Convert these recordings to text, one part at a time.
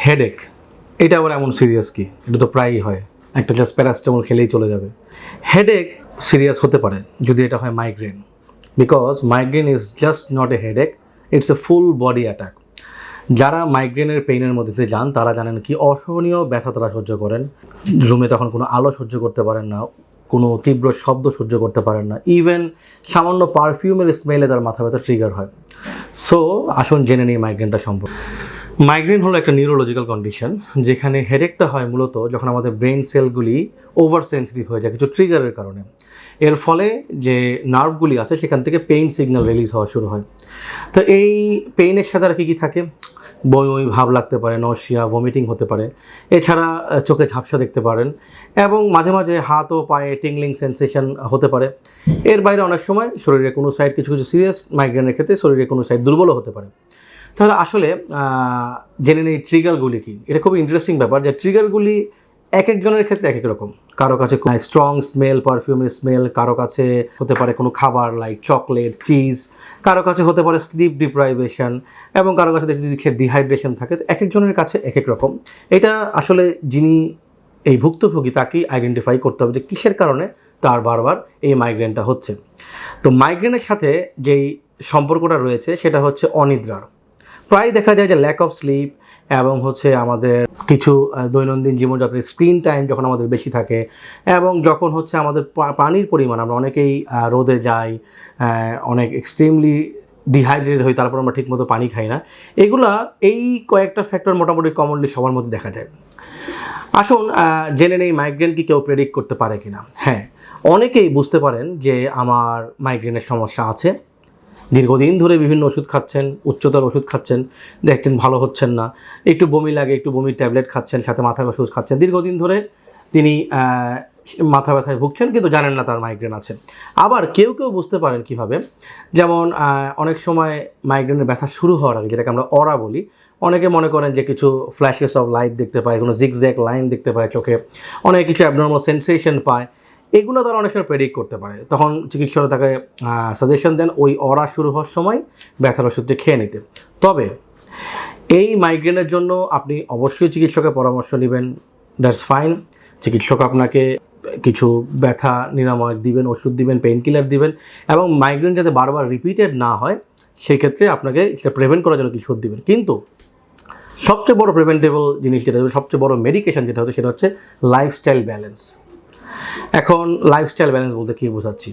Headache এটা আবার এমন সিরিয়াস কি? এটা তো প্রায়ই হয়। একটা জাস্ট প্যারাসিটামল খেলেই চলে যাবে। হেডেক সিরিয়াস হতে পারে, যদি এটা হয় migraine because migraine is just not a headache it's a full body attack যারা মাইগ্রেনের পেইনের মধ্যে যান, তারা জানেন কি অসহনীয় ব্যথা তারা সহ্য করেন। রুমে তখন কোনো আলো সহ্য করতে পারেন না, কোনো তীব্র শব্দ সহ্য করতে পারেন না। ইভেন সামান্য পারফিউমের স্মেলে তার মাথা ব্যথা ট্রিগার হয়। সো আসুন জেনে নিই মাইগ্রেনটা সম্পর্কে। মাইগ্রেন হলো একটা নিউরোলজিক্যাল কন্ডিশন যেখানে হেডেকটা হয় মূলত যখন আমাদের ব্রেন সেলগুলি ওভার সেন্সিটিভ হয়ে যায়, কিছু ট্রিগারের কারণে। এর ফলে যে নার্ভগুলি আছে, সেখান থেকে পেইন সিগন্যাল রিলিজ হওয়া শুরু হয়। তো এই পেইনের সাথে আর কী কী থাকে? বই বই ভাব লাগতে পারে নশিয়া ভমিটিং হতে পারে। এছাড়া চোখে ঝাপসা দেখতে পারেন এবং মাঝে মাঝে হাত ও পায়ে টিংলিং সেন্সেশন হতে পারে। এর বাইরে অনেক সময় শরীরে কোনো সাইড কিছু কিছু সিরিয়াস মাইগ্রেনের ক্ষেত্রে শরীরে কোনো সাইড দুর্বলও হতে পারে। তাহলে আসলে জেনে নেই ট্রিগারগুলি কি। এটা খুবই ইন্টারেস্টিং ব্যাপার যে ট্রিগারগুলি এক একজনের ক্ষেত্রে এক এক রকম। কারও কাছে স্ট্রং স্মেল পারফিউমের স্মেল কারও কাছে হতে পারে কোনো খাবার লাইক চকলেট চিজ কারও কাছে হতে পারে স্লিপ ডিপ্রাইভেশন এবং কারও কাছে যদি ডিহাইড্রেশন থাকে, তো এক একজনের কাছে এক এক রকম। এটা আসলে যিনি এই ভুক্তভোগী তাকেই আইডেন্টিফাই করতে হবে যে কিসের কারণে তার বারবার এই মাইগ্রেনটা হচ্ছে। তো মাইগ্রেনের সাথে যেই সম্পর্কটা রয়েছে, সেটা হচ্ছে অনিদ্রার। প্রায় দেখা যায় যে ল্যাক অফ স্লিপ এবং হচ্ছে আমাদের কিছু দৈনন্দিন জীবনযাত্রার স্ক্রিন টাইম যখন আমাদের বেশি থাকে এবং যখন হচ্ছে আমাদের পানির পরিমাণ আমরা অনেকেই রোদে যাই অনেক এক্সট্রিমলি ডিহাইড্রেটেড হই, তারপর আমরা ঠিকমতো পানি খাই না। এগুলা এই কয়েকটা ফ্যাক্টর মোটামুটি কমনলি সবার মধ্যে দেখা যায়। আসুন জেনে নেই মাইগ্রেন কি কেউ প্রেডিক্ট করতে পারে কিনা। হ্যাঁ অনেকেই বুঝতে পারেন যে আমার মাইগ্রেনের সমস্যা আছে। দীর্ঘদিন ধরে বিভিন্ন ওষুধ খাচ্ছেন, উচ্চতর ওষুধ খাচ্ছেন, দেখছেন ভালো হচ্ছেন না। একটু বমি লাগে, একটু বমির ট্যাবলেট খাচ্ছেন, সাথে মাথা ব্যথা ওষুধ খাচ্ছেন। দীর্ঘদিন ধরে তিনি মাথা ব্যথায় ভুগছেন, কিন্তু জানেন না তার মাইগ্রেন আছে। আবার কেউ কেউ বুঝতে পারেন কীভাবে? যেমন অনেক সময় মাইগ্রেনের ব্যথা শুরু হওয়ার আগে, যেটাকে আমরা অরা বলি, অনেকে মনে করেন যে কিছু ফ্ল্যাশেস অফ লাইট দেখতে পায়, কোনো জিগজ্যাক লাইন দেখতে পায় চোখে। অনেক কিছু অ্যাবনর্মাল সেন্সেশন পায়। এগুলো তারা অনেক সময় প্রেডিক্ট করতে পারে। তখন চিকিৎসকরা তাকে সাজেশন দেন ওই অরা শুরু হওয়ার সময় ব্যথার ওষুধটি খেয়ে নিতে। তবে এই মাইগ্রেনের জন্য আপনি অবশ্যই চিকিৎসকের পরামর্শ নেবেন। দ্যাটস ফাইন চিকিৎসক আপনাকে কিছু ব্যথা নিরাময় দিবেন, ওষুধ দিবেন পেইন কিলার দিবেন এবং মাইগ্রেন যাতে বারবার রিপিটেড না হয়, সেক্ষেত্রে আপনাকে সেটা প্রিভেন্ট করার জন্য কিছু ওষুধ দিবেন। কিন্তু সবচেয়ে বড় প্রিভেন্টেবল জিনিস যেটা, সবচেয়ে বড় মেডিকেশন যেটা হচ্ছে, সেটা হচ্ছে লাইফস্টাইল ব্যালেন্স এখন লাইফস্টাইল ব্যালেন্স বলতে কী বোঝাচ্ছি?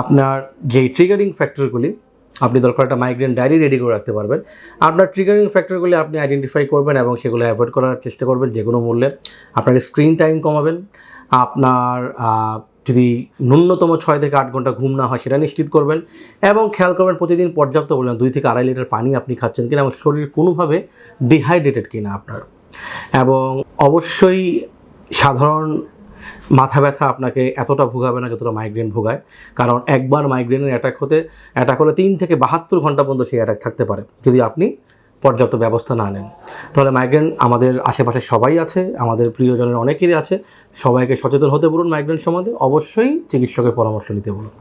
আপনার যেই ট্রিগারিং ফ্যাক্টরগুলি আপনি দরকার একটা মাইগ্রেন ডায়েরি রেডি করে রাখতে পারবেন। আপনার ট্রিগারিং ফ্যাক্টরগুলি আপনি আইডেন্টিফাই করবেন এবং সেগুলো অ্যাভয়েড করার চেষ্টা করবেন যে কোনো মূল্যে। আপনার স্ক্রিন টাইম কমাবেন। আপনার যদি ন্যূনতম ছয় থেকে আট ঘণ্টা ঘুম না হয় সেটা নিশ্চিত করবেন। এবং খেয়াল করবেন প্রতিদিন পর্যাপ্ত পরিমাণ দুই থেকে আড়াই লিটার পানি আপনি খাচ্ছেন কিনা এবং শরীর কোনোভাবে ডিহাইড্রেটেড কিনা আপনার। এবং অবশ্যই সাধারণ মাথা ব্যথা আপনাকে এতটা ভোগাবে না যতটা মাইগ্রেন ভোগায়। কারণ একবার মাইগ্রেনের অ্যাটাক হতে অ্যাটাক হলে তিন থেকে বাহাত্তর ঘণ্টা পর্যন্ত সেই অ্যাটাক থাকতে পারে, যদি আপনি পর্যাপ্ত ব্যবস্থা না নেন। তাহলে মাইগ্রেন আমাদের আশেপাশে সবাই আছে, আমাদের প্রিয়জনের অনেকেরই আছে। সবাইকে সচেতন হতে বলুন মাইগ্রেন সম্বন্ধে, অবশ্যই চিকিৎসকের পরামর্শ নিতে বলুন।